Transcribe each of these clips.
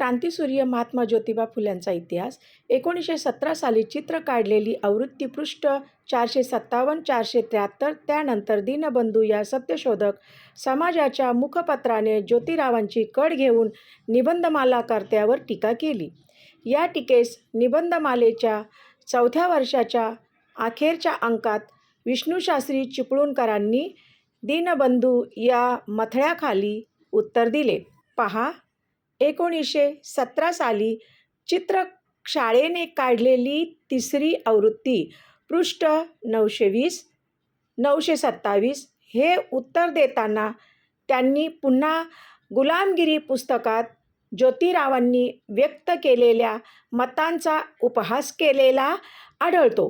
क्रांतिसूर्य महात्मा ज्योतिबा फुल्यांचा इतिहास. एकोणीसशे सतरा साली चित्र काढलेली आवृत्ती पृष्ठ चारशे सत्तावन्न चारशे त्र्याहत्तर त्यानंतर दीनबंधू या सत्यशोधक समाजाच्या मुखपत्राने ज्योतिरावांची कड घेऊन निबंधमालाकर्त्यावर टीका केली. या टीकेस निबंधमालेच्या चौथ्या वर्षाच्या अखेरच्या अंकात विष्णूशास्त्री चिपळूणकरांनी दीनबंधू या मथळ्याखाली उत्तर दिले. पहा एकोणीसशे सतरा साली चित्र शाळेने काढलेली तिसरी आवृत्ती पृष्ठ नऊशे वीस नऊशे सत्तावीस हे उत्तर देताना त्यांनी पुन्हा गुलामगिरी पुस्तकात ज्योतिरावांनी व्यक्त केलेल्या मतांचा उपहास केलेला आढळतो.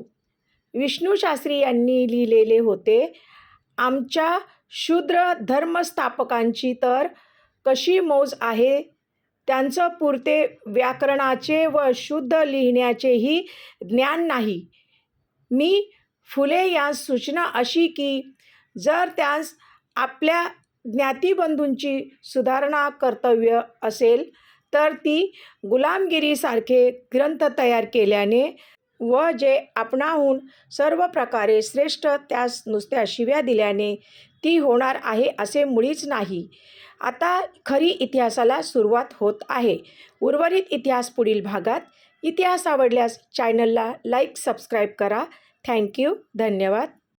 विष्णूशास्त्री यांनी लिहिलेले होते आमच्या शूद्र धर्मस्थापकांची तर कशी मौज आहे? त्यांचं पुरते व्याकरणाचे व शुद्ध लिहिण्याचेही ज्ञान नाही. मी फुले यांस सूचना अशी की जर त्यास आपल्या ज्ञातीबंधूंची सुधारणा कर्तव्य असेल तर ती गुलामगिरीसारखे ग्रंथ तयार केल्याने व जे आपणाहून सर्व प्रकारे श्रेष्ठ त्यास नुसत्या शिव्या दिल्याने ती होणार आहे असे मुळीच नाही. आता खरी इतिहासाला सुरुवात होत आहे. उर्वरित इतिहास पुढील भागात. इतिहास आवडल्यास चॅनलला लाईक सबस्क्राईब करा. थँक्यू. धन्यवाद.